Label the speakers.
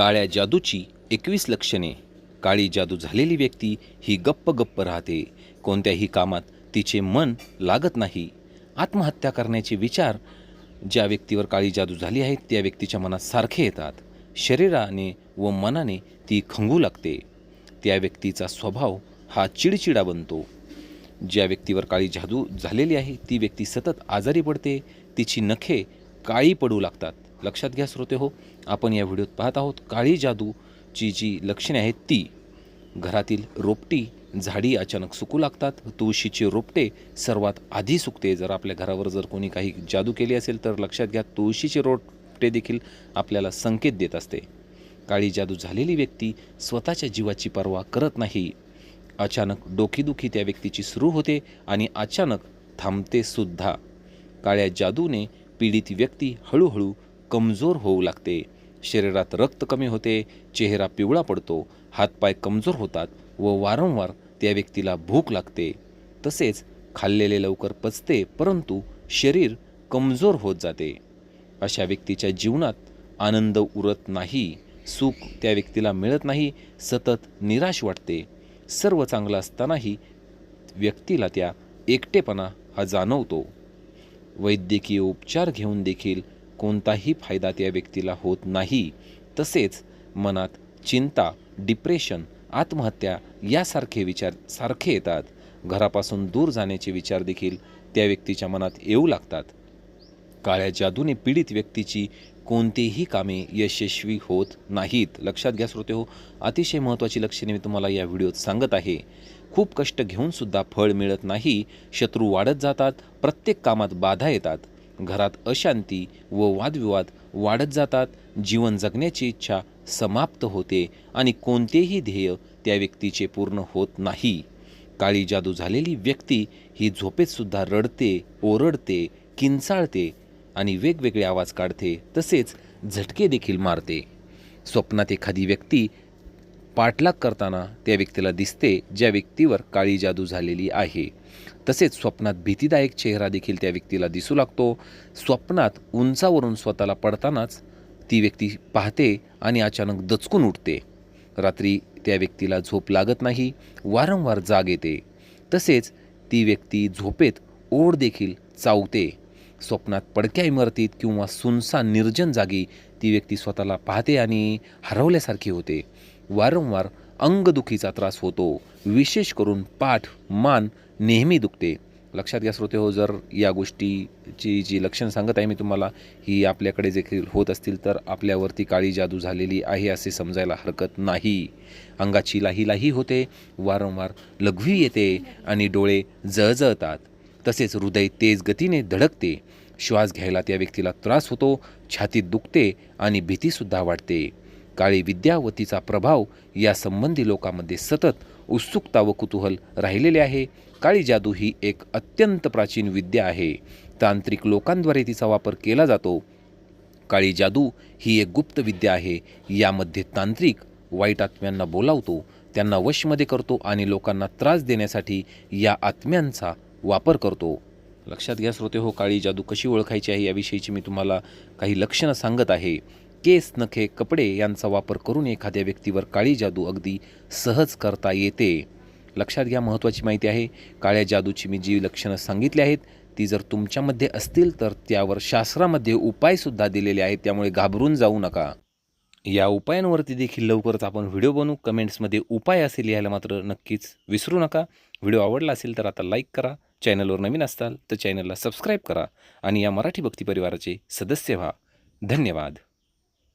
Speaker 1: काळ्या जादूची एकवीस लक्षणे. काळी जादू झालेली व्यक्ती ही गप्प गप्प राहते. कोणत्याही कामात तिचे मन लागत नाही. आत्महत्या करण्याचे विचार ज्या व्यक्तीवर काळी जादू झाली आहे त्या व्यक्तीच्या मनात सारखे येतात. शरीराने व मनाने ती खंगू लागते. त्या व्यक्तीचा स्वभाव हा चिडचिडा बनतो. ज्या व्यक्तीवर काळी जादू झालेली आहे ती व्यक्ती सतत आजारी पडते. तिची नखे काळी पडू लागतात. लक्षात घ्या श्रोते हो आपण या व्हिडिओत पाहत आहोत काळी जादूची जी लक्षणे आहेत ती. घरातील रोपटी झाडी अचानक सुकू लागतात तुळशीचे रोपटे सर्वात आधी सुकते. जर आपल्या घरावर जर कोणी काही जादू केली असेल तर लक्षात घ्या तुळशीचे रोपटे देखील आपल्याला संकेत देत असते. काळी जादू झालेली व्यक्ती स्वतःच्या जीवाची पर्वा करत नाही. अचानक डोकीदुखी त्या व्यक्तीची सुरू होते आणि अचानक थांबते सुद्धा. काळ्या जादूने पीडित व्यक्ती हळूहळू कमजोर होऊ लागते. शरीरात रक्त कमी होते चेहरा पिवळा पडतो हातपाय कमजोर होतात व वारंवार त्या व्यक्तीला भूक लागते. तसेच खाल्लेले लवकर पचते परंतु शरीर कमजोर होत जाते. अशा व्यक्तीच्या जीवनात आनंद उरत नाही सुख त्या व्यक्तीला मिळत नाही सतत निराश वाटते. सर्व चांगलं असतानाही व्यक्तीला त्या एकटेपणा हा जाणवतो. वैद्यकीय उपचार घेऊन देखील कोणताही फायदा त्या व्यक्तीला होत नाही. तसेच मनात चिंता डिप्रेशन आत्महत्या यासारखे विचार सारखे येतात. घरापासून दूर जाण्याचे विचार देखील त्या व्यक्तीच्या मनात येऊ लागतात. काळ्या जादूने पीडित व्यक्तीची कोणतीही कामे यशस्वी होत नाहीत. लक्षात घ्या श्रोते हो अतिशय महत्त्वाची लक्षणे मी तुम्हाला या व्हिडिओत सांगत आहे. खूप कष्ट घेऊनसुद्धा फळ मिळत नाही. शत्रू वाढत जातात. प्रत्येक कामात बाधा येतात. घरात अशांती व वादविवाद वाढत जातात जीवन जगण्याची इच्छा समाप्त होते आणि कोणतेही ध्येय त्या व्यक्तीचे पूर्ण होत नाही. काळी जादू झालेली व्यक्ती ही झोपेतसुद्धा रडते ओरडते किंचाळते आणि वेगवेगळे आवाज काढते तसेच झटके देखील मारते. स्वप्नात एखादी व्यक्ती पाठलाग करताना त्या व्यक्तीला दिसते ज्या व्यक्तीवर काळी जादू झालेली आहे. तसेच स्वप्नात भीतीदायक चेहरा देखील त्या व्यक्तीला दिसू लागतो. स्वप्नात उंचावरून स्वतःला पडतानाच ती व्यक्ती पाहते आणि अचानक दचकून उठते. रात्री त्या व्यक्तीला झोप लागत नाही वारंवार जाग येते. तसेच ती व्यक्ती झोपेत ओढ देखील चावते. स्वप्नात पडक्या इमारतीत किंवा सुनसान निर्जन जागी ती व्यक्ती स्वतःला पाहते आणि हरवल्यासारखी होते. वारंवार अंगदुखीचा त्रास होतो. विशेष करून पाठ मान नेहमी दुखते. लक्षात घ्या श्रोते हो जर या गोष्टीची जी लक्षण सांगत आहे मी तुम्हाला ही आपल्याकडे देखील होत असतील तर आपल्यावरती काळी जादू झालेली आहे असे समजायला हरकत नाही. अंगाची लाही लाही होते वारंवार लघवी येते आणि डोळे जळजळतात. तसेच हृदय तेज गतीने धडकते. श्वास घ्यायला त्या व्यक्तीला त्रास होतो छातीत दुखते आणि भीतीसुद्धा वाटते काळी विद्या व तिचा प्रभाव या संबंधी लोकांमध्ये सतत उत्सुकता व कुतूहल राहिलेले आहे. काळी जादू ही एक अत्यंत प्राचीन विद्या आहे. तांत्रिक लोकांद्वारे तिचा वापर केला जातो. काळी जादू ही एक गुप्त विद्या आहे. यामध्ये तांत्रिक वाईट आत्म्यांना बोलावतो त्यांना वशमध्ये करतो आणि लोकांना त्रास देण्यासाठी या आत्म्यांचा वापर करतो. लक्षात घ्या श्रोते हो काळी जादू कशी ओळखायची आहे याविषयीची मी तुम्हाला काही लक्षणं सांगत आहे. केस नखे कपडे यांचा वापर करून एखाद्या व्यक्तीवर काळी जादू अगदी सहज करता येते. लक्षात घ्या महत्त्वाची माहिती आहे काळ्या जादूची मी जी लक्षणं सांगितली आहेत ती जर तुमच्यामध्ये असतील तर त्यावर शास्त्रामध्ये उपायसुद्धा दिलेले आहेत त्यामुळे घाबरून जाऊ नका. या उपायांवरती देखील लवकरच आपण व्हिडिओ बनवू. कमेंट्समध्ये उपाय असे लिहायला मात्र नक्कीच विसरू नका. व्हिडिओ आवडला असेल तर आता लाईक करा. चॅनलवर नवीन असताल तर चॅनलला सबस्क्राईब करा आणि या मराठी भक्ती परिवाराचे सदस्य व्हा. धन्यवाद.